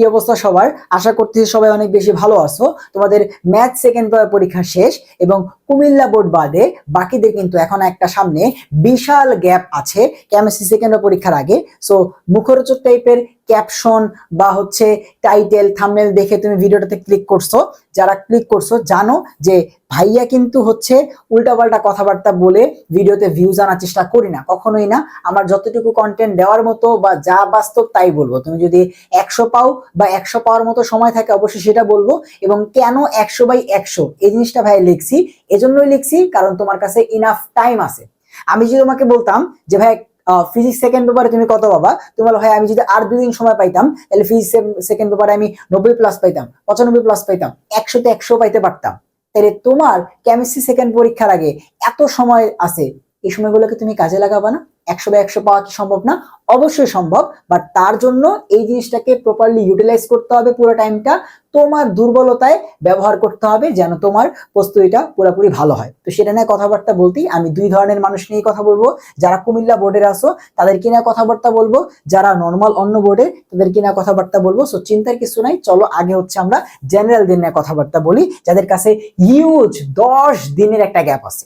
কি অবস্থা সবার? আশা করতেছি সবাই অনেক বেশি ভালো আছো। তোমাদের ম্যাথ সেকেন্ড পেপার পরীক্ষা শেষ এবং কুমিল্লা বোর্ড বাদে বাকিদের কিন্তু এখন একটা সামনে বিশাল গ্যাপ আছে কেমিস্ট্রি সেকেন্ড পরীক্ষার আগে। সো মুখরোচক টাইপের ক্যাপশন বা হচ্ছে টাইটেল থাম্বনেল দেখে তুমি ভিডিওটাতে ক্লিক করছ। যারা ক্লিক করছ, জানো যে ভাইয়া কিন্তু হচ্ছে উল্টাপাল্টা কথাবার্তা বলে ভিডিওতে ভিউজ আনার চেষ্টা করি না, কখনোই না। আমার যতটুকু কন্টেন্ট দেওয়ার মতো বা যা বাস্তব তাই বলব। তুমি যদি একশো পাও বা একশো পাওয়ার মতো সময় থাকে, অবশ্যই সেটা বলব। এবং কেন একশো বাই একশো? এই জিনিসটা ভাই লিখছি। এজন্যই লিখছি, কারণ তোমার কাছে ইনাফ টাইম আছে। আমি যদি তোমাকে বলতাম যে, ভাই ফিজিক্স সেকেন্ড পেপারে তুমি কত পাবা? তুমি বলো, ভাই, আমি যদি আর দুদিন সময় পাইতাম, তাহলে ফিজিক্স সেকেন্ড পেপারে আমি নব্বই প্লাস পাইতাম, পঁচানব্বই প্লাস পাইতাম, একশোতে একশো পাইতে পারতাম। তাহলে তোমার কেমিস্ট্রি সেকেন্ড পরীক্ষার আগে এত সময় আছে, এই সময়গুলোকে তুমি কাজে লাগাবা না? একশো বা একশো পাওয়া সম্ভব না? অবশ্যই সম্ভব বাট তার জন্য এই জিনিসটাকে প্রপারলি ইউটিলাইজ করতে হবে পুরো টাইমটা তোমার দুর্বলতায় ব্যবহার করতে হবে যেন তোমার প্রস্তুতিটা পুরোপুরি ভালো হয়। তো সেটা নিয়ে কথাবার্তা বলতেই আমি দুই ধরনের মানুষ নিয়ে কথা বলব। যারা কুমিল্লা বোর্ডের আসো তাদের কিনা কথাবার্তা বলব। যারা নর্মাল অন্য বোর্ডে তাদের কিনা কথাবার্তা বলব। সো চিন্তার কিছু নাই, চলো আগে হচ্ছে আমরা জেনারেল দিন নিয়ে কথাবার্তা বলি, যাদের কাছে হিউজ দশ দিনের একটা গ্যাপ আছে।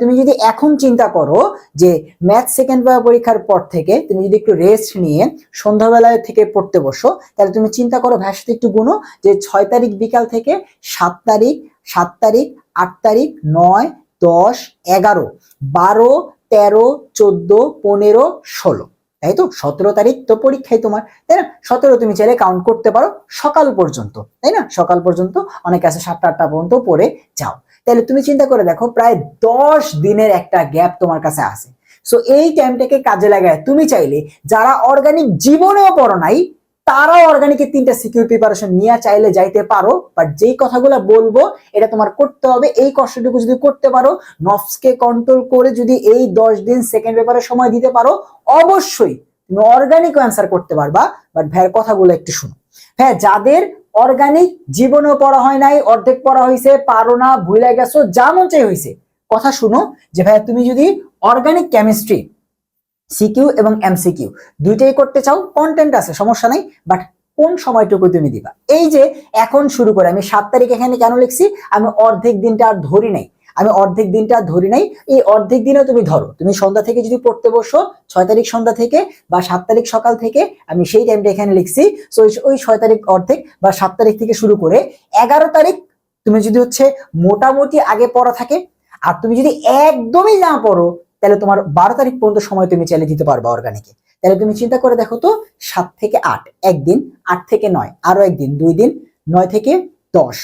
তুমি যদি এখন চিন্তা করো যে ম্যাথ সেকেন্ড পরীক্ষার পর থেকে তুমি যদি একটু রেস্ট নিয়ে সন্ধ্যাবেলায় থেকে পড়তে বসো, তাহলে তুমি চিন্তা করো ভাইয়ের একটু গুনো যে ছয় তারিখ বিকাল থেকে সাত তারিখ সাত তারিখ, আট তারিখ, নয়, দশ, এগারো, বারো, তেরো, চোদ্দ, পনেরো, ষোলো। তাই তো? সতেরো তারিখ তো পরীক্ষাই তোমার, তাই না? সতেরো তুমি চাইলে কাউন্ট করতে পারো সকাল পর্যন্ত, তাই না? সকাল পর্যন্ত অনেক আছে, সাতটা, আটটা পর্যন্ত পড়ে যাও। তাহলে তুমি চিন্তা করে দেখো, প্রায় দশ দিনের একটা গ্যাপ তোমার কাছে আছে। সো এই টাইমটাকে কাজে লাগায়। তুমি চাইলে যারা অর্গানিক জীবনেও পড়ো নাই, তারাও অর্গানিকের তিনটা সিকিউর প্রিপারেশন নিয়ে চাইলে যাইতে পারো। বাট যেই কথাগুলো বলব, এটা তোমার করতে হবে। এই কষ্টটুকু যদি করতে পারো নফসকে কন্ট্রোল করে যদি এই দশ দিন সেকেন্ড পেপারে সময় দিতে পারো, অবশ্যই তুমি অর্গানিক অ্যান্সার করতে পারবা। বাট ভাইয়ের কথাগুলো একটু শুনো। হ্যাঁ যাদের অর্গানিক জীবনেও পড়া হয় নাই, অর্ধেক পড়া হয়েছে পারো না, ভুলে গেছো, যা মন চাই হয়েছে কথা শুনো যে ভাইয়া, তুমি যদি অর্গানিক কেমিস্ট্রি সিকিউ এবং এমসিকিউ দুইটাই করতে চাও কন্টেন্ট আছে, সমস্যা নাই বাট কোন সময়টুকু তুমি দিবা? এই যে এখন শুরু করে, আমি সাত তারিখ এখানে কেন লিখছি? আমি অর্ধেক দিনটা আর ধরি নাই। আমি অর্ধেক দিনটা ধরি নাই। এই অর্ধেক দিনও তুমি ধরো। তুমি সন্ধ্যা থেকে যদি পড়তে বসো, ছয় তারিখ সন্ধ্যা থেকে বা সাত তারিখ সকাল থেকে, আমি সেই টাইমটা এখানে লিখছি। সো ওই ছয় তারিখ অর্ধেক বা সাত তারিখ থেকে শুরু করে, এগারো তারিখ তুমি যদি হচ্ছে মোটামুটি আগে পড়া থাকে, আর তুমি যদি একদমই না পড়ো তাহলে তোমার বারো তারিখ পর্যন্ত সময় তুমি চালিয়ে দিতে পারবে অর্গানিকে তাহলে তুমি চিন্তা করে দেখো তো, সাত থেকে আট, একদিন, আট থেকে নয়, আরও একদিন, দুই দিন, নয় থেকে দশ,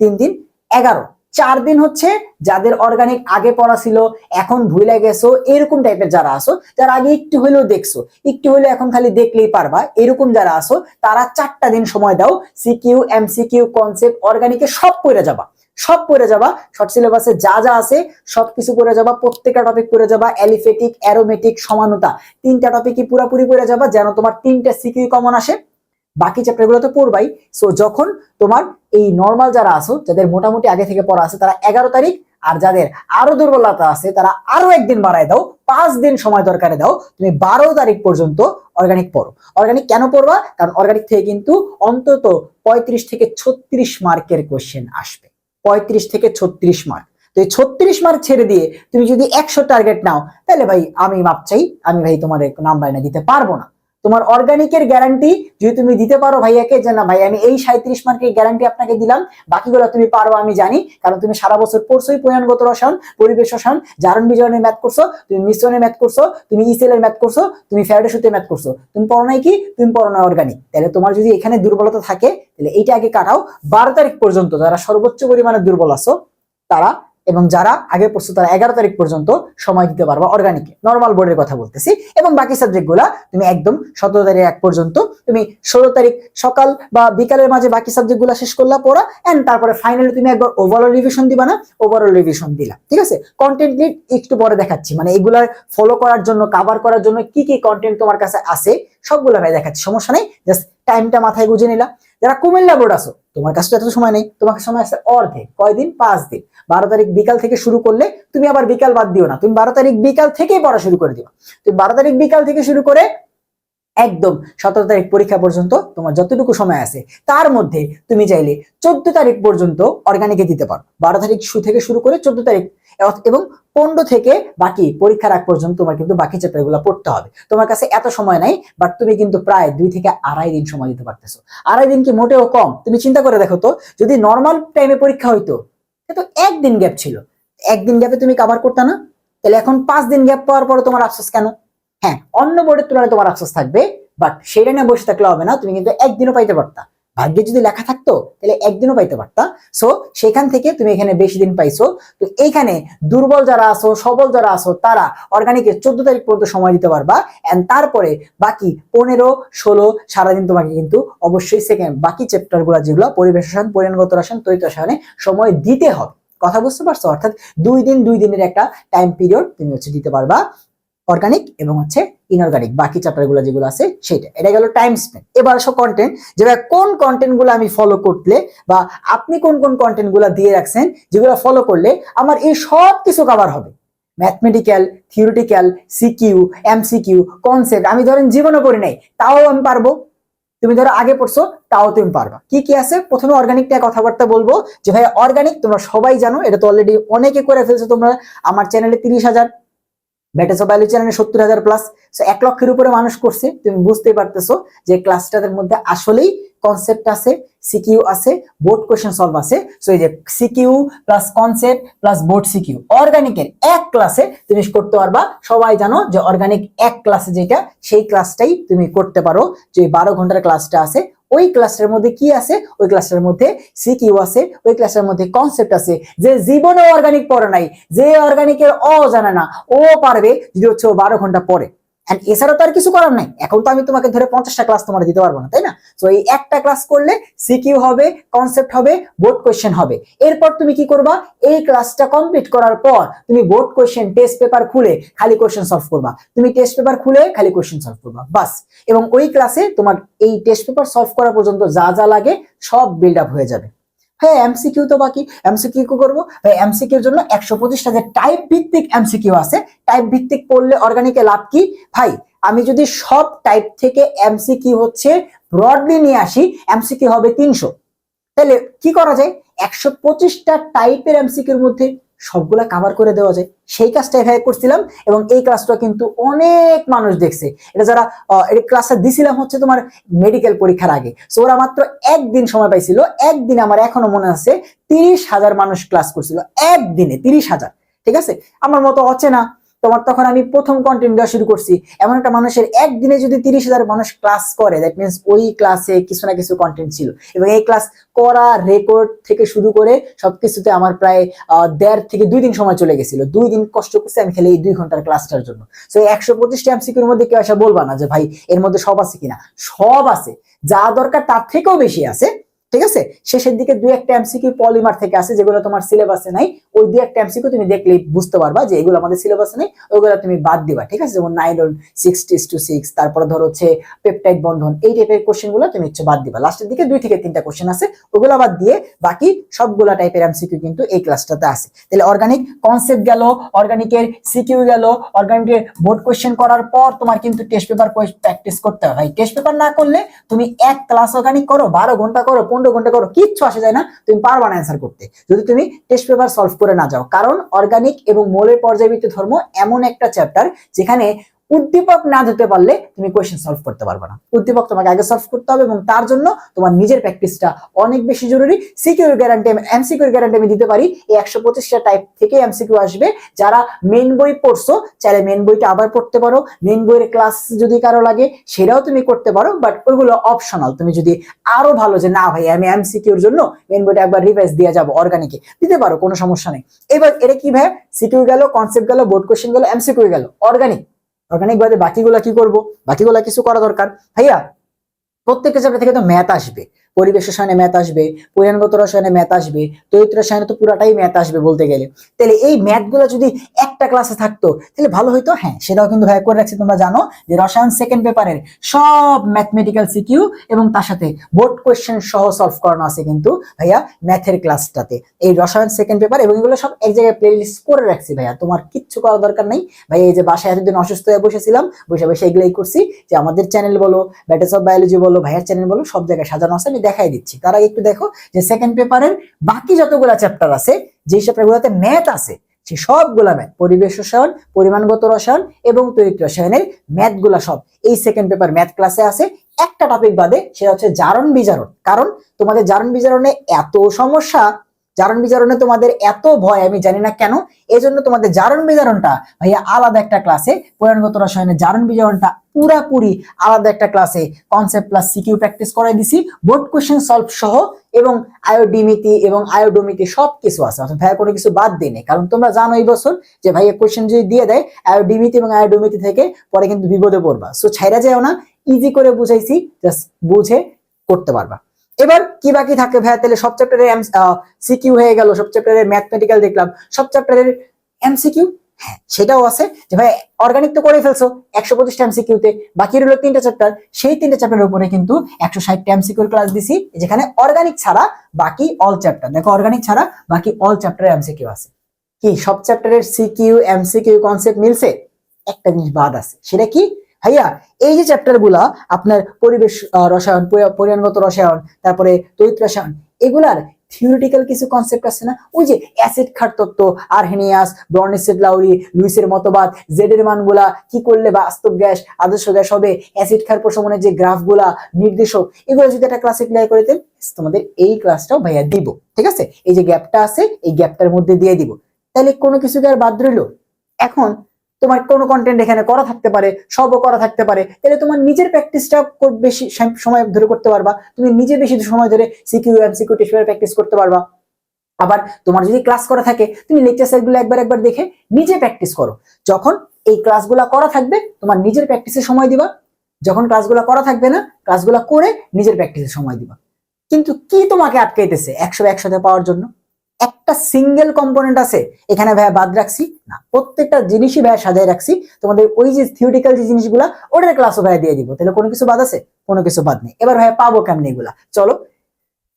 তিন দিন, এগারো, চার দিন হচ্ছে যাদের অর্গানিক আগে পড়া ছিল, এখন ভুলে গেছো, এরকম টাইপের যারা আসো যারা আগে একটু হলেও দেখছ, একটু হলেও এখন খালি দেখলেই পারবা, এরকম যারা আসো তারা চারটা দিন সময় দাও সিকিউ এমসিকিউ কনসেপ্ট অর্গানিকে সব পড়ে যাবা। সব পড়ে যাবা শর্ট সিলেবাসে যা যা আছে সবকিছু পড়ে যাবা, প্রত্যেকটা টপিক পড়ে যাবা অ্যালিফেটিক অ্যারোমেটিক সমানতা। তিনটা টপিকই পুরোপুরি পড়ে যাবা, যেন তোমার তিনটা সিকিউ কমন আসে। বাকি চ্যাপ্টারগুলো তো পড়বাই। সো যখন তোমার এই নর্মাল যারা আছো, যাদের মোটামুটি আগে থেকে পড়া আছে, তারা এগারো তারিখ, আর যাদের আরও দুর্বলতা আছে, তারা আরও একদিন বাড়ায় দাও, পাঁচ দিন সময় দরকারে দাও, তুমি বারো তারিখ পর্যন্ত অর্গানিক পড়ো। অর্গানিক কেন পড়বা? কারণ অর্গানিক থেকে কিন্তু অন্তত পঁয়ত্রিশ থেকে ছত্রিশ মার্কের কোয়েশ্চেন আসবে। পঁয়ত্রিশ থেকে ছত্রিশ মার্ক তো এই ছত্রিশ মার্ক ছেড়ে দিয়ে তুমি যদি একশো টার্গেট নাও, তাহলে ভাই আমি মাপ চাই, আমি ভাই তোমার নাম্বার এনে দিতে পারব না। তোমার অর্গানিকের গ্যারান্টি যদি তুমি দিতে পারো ভাইয়াকে যে না ভাই আমি এই সাঁত্রিশ মার্কের গ্যারান্টি আপনাকে দিলাম, বাকিগুলো তুমি পারো আমি জানি, কারণ তুমি সারা বছর পড়ছোই পয়ানগত রসায়ন, পরিবেশ রসায়ন, জারণ বিজয়নের ম্যাথ করছ, তুমি মিশ্রণের ম্যাথ করছ, তুমি ইসেলের ম্যাথ করছ, তুমি ফ্যারাডে সুতে ম্যাথ করছ। তুমি পড়ো নাই কি? তুমি পড়ো না অর্গানিক তাহলে তোমার যদি এখানে দুর্বলতা থাকে, তাহলে এইটা আগে কাটাও। বারো তারিখ পর্যন্ত যারা সর্বোচ্চ পরিমাণে দুর্বল আছো, তারা এবং যারা আগে পড়ছো তারা এগারো তারিখ পর্যন্ত সময় দিতে পারবা অর্গানিকে নর্মাল বোর্ডের কথা বলতেছি। এবং বাকি সাবজেক্টগুলা তুমি একদম সতেরো তারিখ এক পর্যন্ত তুমি ষোলো তারিখ সকাল বা বিকালের মাঝে বাকি সাবজেক্টগুলো শেষ করলা, পড়া অ্যান্ড তারপরে ফাইনালি তুমি একবার ওভারঅল রিভিশন দিবা না ওভারঅল রিভিশন দিলা। ঠিক আছে? কন্টেন্ট লিড একটু পরে দেখাচ্ছি। মানে এগুলার ফলো করার জন্য কাভার করার জন্য কি কি কন্টেন্ট তোমার কাছে আছে, সবগুলো ভাই দেখাচ্ছি। সমস্যা নেই জাস্ট টাইমটা মাথায় গুঁজে নিলাম। যারা কুমিল্লা বোর্ড আসো তোমার কাছে তো এত সময় নেই, তোমাকে সময় আছে অর্ধেক কয়দিন পাঁচ দিন। বারো তারিখ বিকাল থেকে শুরু করলে তুমি আবার বিকাল বাদ দিও না। তুমি বারো তারিখ বিকাল থেকেই পড়া শুরু করে দিও তুমি বারো তারিখ বিকাল থেকে শুরু করে একদম সতেরো তারিখ পরীক্ষা পর্যন্ত তোমার যতটুকু সময় আছে, তার মধ্যে তুমি চাইলে চোদ্দ তারিখ পর্যন্ত অর্গানিকে দিতে পারো। বারো তারিখ শু থেকে শুরু করে চোদ্দ তারিখ এবং পনেরো থেকে বাকি পরীক্ষার আগ পর্যন্ত তোমার কিন্তু বাকি চ্যাপ্টারগুলো পড়তে হবে। তোমার কাছে এত সময় নাই বাট তুমি কিন্তু প্রায় দুই থেকে আড়াই দিন সময় দিতে পারতেছো। আড়াই দিন কি মোটেও কম? তুমি চিন্তা করে দেখো তো, যদি নর্মাল টাইমে পরীক্ষা হইতো তো একদিন গ্যাপ ছিল। একদিন গ্যাপে তুমি কভার করতে না। তাহলে এখন পাঁচ দিন গ্যাপ পাওয়ার পরে তোমার আফসোস কেন? হ্যাঁ অন্য বোর্ডের তুলনায় তোমার আফসোস থাকবে বাট সেটা নিয়ে বসে থাকলে হবে না, তুমি কিন্তু একদিনও পাইতে পারতা। ভাগ্যে যদি লেখা থাকতো, তাহলে একদিনও পাইতে পারতা। সো সেখান থেকে তুমি এখানে বেশি দিন পাইছো। তো এইখানে দুর্বল যারা আছো, সবল যারা আছো, তারা অর্গানিকের চোদ্দ তারিখ পর্যন্ত সময় দিতে পারবা। এন্ড তারপরে বাকি পনেরো, ষোলো, সারাদিন তোমাকে কিন্তু অবশ্যই সেকেন্ড বাকি চ্যাপ্টারগুলা যেগুলো, পরিবেশ রসায়ন পরিণগত রসায়ন তৈরি রসায়নে সময় দিতে হবে। কথা বুঝতে পারছ? অর্থাৎ দুই দিন, দুই দিনের একটা টাইম পিরিয়ড তুমি হচ্ছে দিতে পারবা। অর্গানিক এবং হচ্ছে ইনঅর্গানিক বাকি চ্যাপ্টারগুলো যেগুলো আছে সেটা এটা গেল টাইম স্পেন্ড এবার আসো কন্টেন্ট যে ভাই কোন কন্টেন্টগুলো আমি ফলো করলে বা আপনি কোন কোন কন্টেন্টগুলো দিয়ে রাখছেন যেগুলো ফলো করলে আমার এই সব কিছু কভার হবে mathematical theoretical CQ MCQ concept আমি ধরেন জীবনও করি নাই, তাও আমি পারব। তুমি ধরো আগে পড়ছো, তাও তুমি পারবা। কি কি আছে? প্রথমে অর্গানিকটা কথাবার্তা বলব। যে ভাই অর্গানিক তোমরা সবাই জানো, এটা তো অলরেডি অনেকে করে ফেলছো তোমরা। আমার চ্যানেলে তিরিশ হাজার। ব্যাটেস বায়োলজি চ্যানেলে সত্তর হাজার প্লাস এক লক্ষের উপরে মানুষ করছে। তুমি বুঝতেই পারতেছো যে ক্লাসটাদের মধ্যে আসলেই কনসেপ্ট আছে সিকিউ আছে বোর্ড কোয়েশ্চেন সলভ আছে। সো এই যে CQ plus concept plus board CQ অর্গানিকের এক ক্লাসে তুমি করতে পারবা। সবাই জানো যে অর্গানিক এক ক্লাসে যেটা, সেই ক্লাসটাই তুমি করতে পারো। যে বারো ঘণ্টার ক্লাসটা আছে ওই ক্লাসের মধ্যে কি আছে? ওই ক্লাসটার মধ্যে সিকিউ আছে, ওই ক্লাসের মধ্যে কনসেপ্ট আছে। যে জীবনে অর্গানিক পড়ে নাই, যে অর্গানিকের অ জানে না, ও পারবে যদি হচ্ছে বারো ঘণ্টা পরে এছাড়া এছাড়াও তো আর কিছু করার নাই। এখন তো আমি তোমাকে ধরে পঞ্চাশটা ক্লাস তোমার দিতে পারব না, তাই না? তো এই একটা ক্লাস করলে সিকিউ হবে কনসেপ্ট হবে বোর্ড কোয়েশ্চেন হবে। এরপর তুমি কি করবা? এই ক্লাসটা কমপ্লিট করার পর তুমি বোর্ড কোয়েশ্চেন টেস্ট পেপার খুলে খালি কোয়েশ্চেন সলভ করবা। তুমি টেস্ট পেপার খুলে খালি কোয়েশ্চেন সলভ করবা। বাস। এবং ওই ক্লাসে তোমার এই টেস্ট পেপার সলভ করা পর্যন্ত যা যা লাগে সব বিল্ড আপ হয়ে যাবে। হ্যাঁ এমসিকিউ তো বাকি। এমসিকিউ কি করব? ভাই এমসিকিউর জন্য একশো পঁচিশটা যে টাইপ ভিত্তিক এমসিকিউ আছে টাইপ ভিত্তিক পড়লে অর্গানিকে লাভ কি? ভাই, আমি যদি সব টাইপ থেকে এমসিকিউ হচ্ছে ব্রডলি নিয়ে আসি এমসিকিউ হবে তিনশো। তাহলে কি করা যায়? একশো পঁচিশটা টাইপের এমসিকিউর মধ্যে সবগুলা কাভার করে দেওয়া যায়। সেই কাজটা এভাবে করছিলাম এবং এই ক্লাসটা কিন্তু অনেক মানুষ দেখছে। এটা যারা এই ক্লাসটা দিছিলাম হচ্ছে তোমার মেডিকেল পরীক্ষার আগে। সো ওরা মাত্র একদিন সময় পাইছিল। একদিন আমার এখনও মনে আছে, তিরিশ হাজার মানুষ ক্লাস করছিল। একদিনে তিরিশ হাজার। ঠিক আছে? আমার মতো অচেনা তোমার তখন আমি প্রথম কন্টেন্ট দেওয়া শুরু করছি। এমন একটা মানুষের একদিনে যদি তিরিশ হাজার মানুষ ক্লাস করে দ্যাট মিনস ওই ক্লাসে কিছু না কিছু কন্টেন্ট ছিল। এবং এই ক্লাস করা রেকর্ড থেকে শুরু করে সবকিছুতে আমার প্রায় দেড় থেকে দুই দিন সময় চলে গেছিল। দুই দিন কষ্ট করছি আমি খেলে এই দুই ঘণ্টার ক্লাসটার জন্য। তো একশো পঁচিশটা এমসিকিউর মধ্যে কেউ আসা বলবা না যে, ভাই, এর মধ্যে সব আছে কিনা? সব আছে। যা দরকার তার থেকেও বেশি আছে। ঠিক আছে? শেষের দিকে দুই একটা এমসিকিউ পলিমার থেকে আছে যেগুলো তোমার সিলেবাসে নাই, ওই দুই একটা এমসিকিউ তুমি দেখলেই বুঝতে পারবা যে এগুলো আমাদের সিলেবাসে নেই, ওইগুলো তুমি বাদ দিবা, ঠিক আছে? যেমন নাইলন সিক্স টু সিক্স তারপরে ধরো হচ্ছে পেপটাইড বন্ধন, এই টাইপের কোশ্চেনগুলো তুমি হচ্ছে বাদ দিবা। লাস্টের দিকে দুই থেকে তিনটা কোশ্চেন আছে ওগুলো বাদ দিয়ে বাকি সবগুলা টাইপের এমসিকিউ কিন্তু এই ক্লাসটাতে আছে তাহলে অর্গানিক কনসেপ্ট গেল অর্গানিকের সিকিউ গেল অর্গানিকের বোর্ড কোশ্চেন করার পর তোমার কিন্তু টেস্ট পেপার প্র্যাকটিস করতে হবে ভাই টেস্ট পেপার না করলে তুমি এক ক্লাস অর্গানিক করো, বারো ঘণ্টা করো পনেরো ঘণ্টা করো, কিচ্ছু আসে যায় না, তুমি পারবা না অ্যান্সার করতে। যদি তুমি টেস্ট পেপার সলভ করে না যাও, কারণ অর্গানিক এবং মোলের পর্যায়বৃত্ত ধর্ম এমন একটা চ্যাপ্টার যেখানে উদ্দীপক না ধরতে পারলে তুমি কোয়েশ্চেন সলভ করতে পারবে না। উদ্দীপক তোমাকে আগে সলভ করতে হবে এবং তার জন্য তোমার নিজের প্র্যাকটিসটা অনেক বেশি জরুরি। সিকিউর গ্যারান্টি আমি এমসিকিউর গ্যারান্টি আমি দিতে পারি। এই একশো পঁচিশটা টাইপ থেকে এমসিকিউ আসবে। যারা মেন বই পড়ছো, চাইলে মেন বইটা আবার পড়তে পারো। মেন বইয়ের ক্লাস যদি কারও লাগে, সেটাও তুমি করতে পারো। বাট ওইগুলো অপশনাল তুমি যদি আরও ভালো যে, না ভাই, আমি এমসিকিউর জন্য মেন বইটা একবার রিভাইজ দিয়ে যাব অর্গানিকে দিতে পারো, কোনো সমস্যা নেই। এবার এটা কি ভাই? সিকিউ গেল কনসেপ্ট গেল বোর্ড কোশ্চেন গেল এমসিকিউ গেল। অর্গানিক অর্গানিক বাদে বাকিগুলা কি করব? বাকিগুলা কিছু করা দরকার। ভাইয়া, প্রত্যেক চ্যাপ্টার থেকে তো ম্যাথ আসবে। পরিবেশ রসায়নে ম্যাথ আসবে, পরিমাণগত রসায়নে ম্যাথ আসবে তৈত্র রসায়নে তো পুরাটাই ম্যাথ আসবে বলতে গেলে। তাহলে এই ম্যাথগুলো যদি একটা ক্লাসে থাকতো। তাহলে ভালো হইতো? হ্যাঁ সেটাও কিন্তু ভাইয়া করে রাখছি, তোমরা জানো যে রসায়ন সেকেন্ড পেপারের সব ম্যাথমেটিক্যাল সিকিউ এবং তার সাথে বোর্ড কোয়েশ্চেন সহ সলভ করানো আছে কিন্তু ভাইয়া ম্যাথের ক্লাসটাতে এই রসায়ন সেকেন্ড পেপার এবং এগুলো সব এক জায়গায় প্লে লিস্ট করে রাখছি ভাইয়া। তোমার কিচ্ছু করার দরকার নেই। ভাই এই যে বাসায় এতদিন অসুস্থ হয়ে বসেছিলাম, বসে বসে এগুলোই করছি। যে আমাদের চ্যানেল বলো ব্যাটেস অফ বায়োলজি বলো, ভাইয়ার চ্যানেল বলো, সব জায়গায় সাজানো আছে, আমি দেখাই দিচ্ছি। তার আগে একটু দেখো যে সেকেন্ড পেপারের বাকি যতগুলা চ্যাপ্টার আছে, যেই চ্যাপ্টারগুলোতে ম্যাথ আছে সে সবগুলা ম্যাথ, পরিবেশ রসায়ন, পরিমাণগত রসায়ন এবং তড়িৎ রসায়নের ম্যাথগুলা সব। এই সেকেন্ড পেপার ম্যাথ ক্লাসে আছে। একটা টপিক বাদে, সেটা হচ্ছে জারণ বিজারণ। কারণ তোমাদের জারণ বিজারণে এত সমস্যা, জারণ বিজারণে তোমাদের এত ভয়, আমি জানি না কেন। এই জন্য তোমাদের জারণ বিজারণটা ভাইয়া আলাদা একটা ক্লাসে পরিমাণগত রসায়নের জারণ বিজারণটা পুরাপুরি আলাদা একটা ক্লাসে কনসেপ্ট প্লাস সিকিউ প্র্যাকটিস করাই দিছি। বোর্ড কোশ্চেন সলভ সহ এবং আয়োডিমিতি এবং আয়োডোমিতি সব কিছু আছে। অর্থাৎ ভাইয়া কোনো কিছু বাদ দিই কারণ তোমরা জানো এই বছর যে ভাইয়া কোশ্চেন যদি দিয়ে দেয় আয়োডিমিতি এবং আয়োডোমিতি থেকে পরে কিন্তু বিপদে পড়বা। সো ছাইরা যাও না ইজি করে বুঝাইছি জাস্ট বুঝে করতে পারবা। এবার কি বাকি থাকে ভাইয়া? তাহলে সব চ্যাপ্টারের সিকিউ হয়ে গেল, সব চ্যাপ্টারের ম্যাথমেটিক্যাল দেখলাম। সব চ্যাপ্টারের এমসিকিউ সেটাও আছে যে ভাই অর্গানিক তো করে ফেলছো। একশো পঁচিশটা এমসিকিউতে বাকি রইল তিনটা চ্যাপ্টার সেই তিনটা চ্যাপ্টারের উপরে কিন্তু একশো ষাটটা এমসিকিউর ক্লাস দিছি, যেখানে অর্গানিক ছাড়া বাকি অল চ্যাপ্টার দেখো অর্গানিক ছাড়া বাকি অল চ্যাপ্টারের এমসিকিউ আছে। কি, সব চ্যাপ্টারের সিকিউ এমসিকিউ কনসেপ্ট মিলছে? একটা জিনিস বাদ আছে। সেটা কি? ভাইয়া, এই যে চ্যাপ্টারগুলা আপনার পরিবেশ রসায়ন পরিমাণগত রসায়ন, তারপরে তড়িৎ রসায়ন, এগুলার থিওরিটিক্যাল কিছু কনসেপ্ট আছে না? ওই যে অ্যাসিড খার তত্ত্ব আরহেনিয়াস ব্রনিসেড লাউরি, লুইসের মতবাদ জেডের মানগুলা কি করলে বাস্তব গ্যাস, আদর্শ গ্যাস হবে অ্যাসিড খার প্রশমনের যে গ্রাফগুলা, নির্দেশক, এগুলো যদি একটা ক্লাসে ক্লিয়ার করে দেন তোমাদের এই ক্লাসটাও ভাইয়া দিব, ঠিক আছে? এই যে গ্যাপটা আছে, এই গ্যাপটার মধ্যে দিয়ে দিব। তাহলে কোনো কিছুকে আর বাদ রইল? এখন তোমার কোনো কন্টেন্ট এখানে করা থাকতে পারে, সবও করা থাকতে পারে, তাহলে তোমার নিজের প্র্যাকটিসটা বেশি সময় ধরে করতে পারবা। তুমি নিজে বেশি সময় ধরে সিকিউ এমসিকিউ টেস্ট প্র্যাকটিস করতে পারবা। আবার তোমার যদি ক্লাস করা থাকে, তুমি লেকচার সেটগুলো একবার একবার দেখে নিজে প্র্যাকটিস করো। যখন এই ক্লাসগুলো করা থাকবে, তোমার নিজের প্র্যাকটিসে সময় দিবা। যখন ক্লাসগুলো করা থাকবে না ক্লাসগুলো করে নিজের প্র্যাকটিসে সময় দিবা। কিন্তু কি তোমাকে আটকাইতেছে একশো একসাথে পাওয়ার জন্য? একটা সিঙ্গেল কম্পোনেন্ট আছে, এখানে ভাইয়া বাদ রাখছি না, প্রত্যেকটা জিনিসই ভাইয়া সাজায় রাখছি। তোমাদের ওই যে থিওরিটিক্যাল যে জিনিসগুলা, ওটার ক্লাসও ভাইয়া দিয়ে দিব। তাহলে কোনো কিছু বাদ আছে? কোনো কিছু বাদ নেই। এবার ভাইয়া পাবো কেমনি এগুলা? চলো।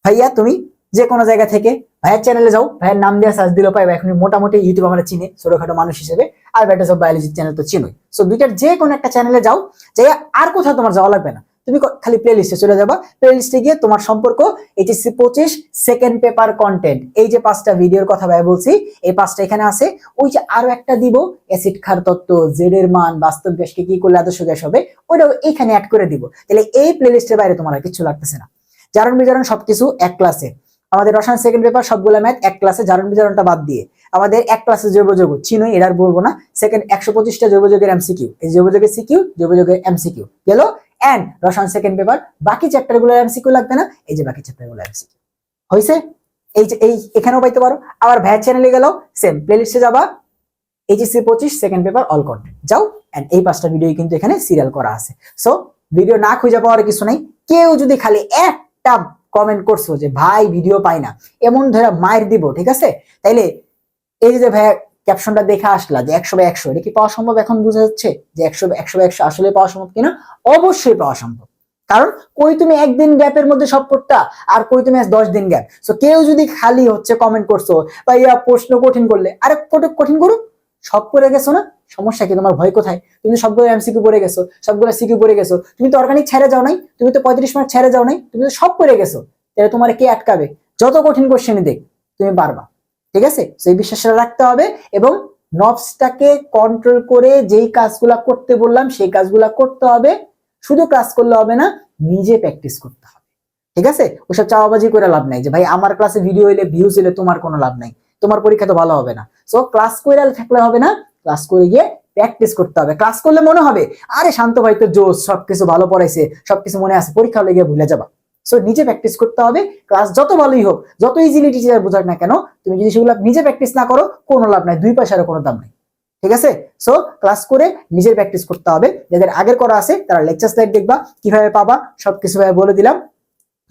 ভাইয়া, তুমি যে কোনো জায়গা থেকে ভাইয়ের চ্যানেলে যাও, ভাইয়ের নাম দিয়ে সার্চ দিলেও পাই এখন মোটামুটি ইউটিউব আমরা চিনি, ছোটখাটো মানুষ হিসেবে। আর ব্যাটাস অফ বায়োলজির চ্যানেল তো চিনোই। সো দুইটার যে কোনো একটা চ্যানেলে যাও যাই আর কোথাও তোমার যাওয়া লাগবে না। তুমি খালি প্লে লিস্টে চলে যাবা। প্লে লিস্টে গিয়ে তোমার সম্পর্ক এইচএসসি পঁচিশ সেকেন্ড পেপার কন্টেন্ট এই যে পাঁচটা ভিডিওর কথা ভাই বলছি, এই পাঁচটা এখানে আছে। ওই যে আরও একটা দিব অ্যাসিড খার তত্ত্ব জেড এর মান, বাস্তব গ্যাসকে কি করলে আদর্শ গ্যাস হবে, ওইটাও এখানে অ্যাড করে দিব। তাহলে এই প্লে লিস্টের বাইরে তোমার আর কিছু লাগতেছে না। জারণ বিজারণ সবকিছু এক ক্লাসে আমাদের রসায়ন সেকেন্ড পেপার সবগুলো ম্যাথ এক ক্লাসে জারণ বিজারণটা বাদ দিয়ে। আমাদের এক ক্লাসে জৈব যৌগ চিনোই আর বলব না। সেকেন্ড একশো পঁচিশটা জৈব যৌগের এমসিকিউ এই জৈব যৌগের সিকিউ জৈব যৌগের এমসিকিউ গেল এন্ড রসায়ন সেকেন্ড পেপার বাকি চ্যাপ্টারগুলো এমসিকিউ লাগবে না। এই যে বাকি চ্যাপ্টারগুলো এমসিকিউ হয়েছে এই যে, এই, এখানেও পাইতে পারো। আবার ভ্যাট চ্যানেলে গেল সেম প্লেলিস্টে যাবা। এইচএসসি পঁচিশ সেকেন্ড পেপার অল কন্টেন্ট যাও এন্ড এই পাঁচটা ভিডিও কিন্তু এখানে সিরিয়াল করা আছে। সো ভিডিও না খুঁজে পাওয়ার কিছু নাই। কেউ যদি খালি একটা কমেন্ট করছ যে, ভাই ভিডিও পাই না। এমন ধরে মায়ের দিব, ঠিক আছে? তাইলে এই যে ভাইয়া ক্যাপশনটা দেখে আসলা যে একশো বা একশো, এটা কি পাওয়া সম্ভব এখন বোঝা যাচ্ছে যে একশো একশো বা একশো আসলে পাওয়া সম্ভব কিনা? অবশ্যই পাওয়া সম্ভব। কারণ কই তুমি একদিন গ্যাপের মধ্যে সব পড়তা আর কই তুমি দশ দিন গ্যাপ সো কেউ যদি খালি হচ্ছে কমেন্ট করছ বা ইয়া প্রশ্ন কঠিন করলে, আরে কঠিন কঠিন করো। সব করে গেছো না? সমস্যা কি তোমার ভয় কোথায়? তুমি সবগুলো এমসিকিউ পড়ে গেছো, সবগুলো সিকিউ পড়ে গেছো। তুমি তো অর্গানিক ছেড়ে যাও নাই, তুমি তো পঁয়ত্রিশ মার্ক ছেড়ে যাও নাই, তুমি তো সব পড়ে গেছো। তাহলে তোমার কে আটকাবে? যত কঠিন কোশ্চেনই দেখ, তুমি পারবা। ঠিক আছে? সেই বিশ্বাসটা রাখতে হবে এবং নবসটাকে কন্ট্রোল করে যেই কাজগুলা করতে বললাম, সেই কাজগুলা করতে হবে। শুধু ক্লাস করলে হবে না, নিজে প্র্যাকটিস করতে হবে। ঠিক আছে? ওসব চাওয়াবাজি করে লাভ নাই যে, ভাই, আমার ক্লাসে ভিডিও এলে ভিউজ এলে তোমার কোনো লাভ নাই। তোমার পরীক্ষা তো ভালো হবে না। সো ক্লাস করে থাকলে হবে না ক্লাস করে গিয়ে প্র্যাকটিস করতে হবে। ক্লাস করলে মনে হবে, আরে শান্ত ভাই তো জোশ, সবকিছু ভালো পড়াইছে, সবকিছু মনে আছে, পরীক্ষা হলে গিয়ে ভুলে যাবা। সো নিজে প্র্যাকটিস করতে হবে ক্লাস যত ভালোই হোক, যত ইজিলি টিচার বোঝাক না কেন, তুমি যদি সেগুলো নিজে প্র্যাকটিস না করো, কোনো লাভ নাই, দুই পয়সারও কোনো দাম নেই। ঠিক আছে? সো ক্লাস করে নিজের প্র্যাকটিস করতে হবে, যাদের আগের করা আছে, তারা লেকচার স্লাইড দেখবা, কীভাবে পাবা, সবকিছু ভাবে বলে দিলাম।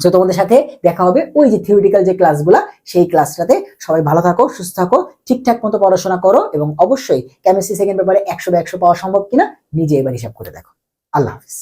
তো তোমাদের সাথে দেখা হবে ওই যে থিওরিটিক্যাল যে ক্লাসগুলা সেই ক্লাসটাতে সবাই ভালো থাকো, সুস্থ থাকো, ঠিকঠাক মতো পড়াশোনা করো এবং অবশ্যই কেমিস্ট্রি সেকেন্ড পেপারে একশো বা একশো পাওয়া সম্ভব কিনা, নিজে এবার হিসাব করে দেখো। আল্লাহ হাফিজ।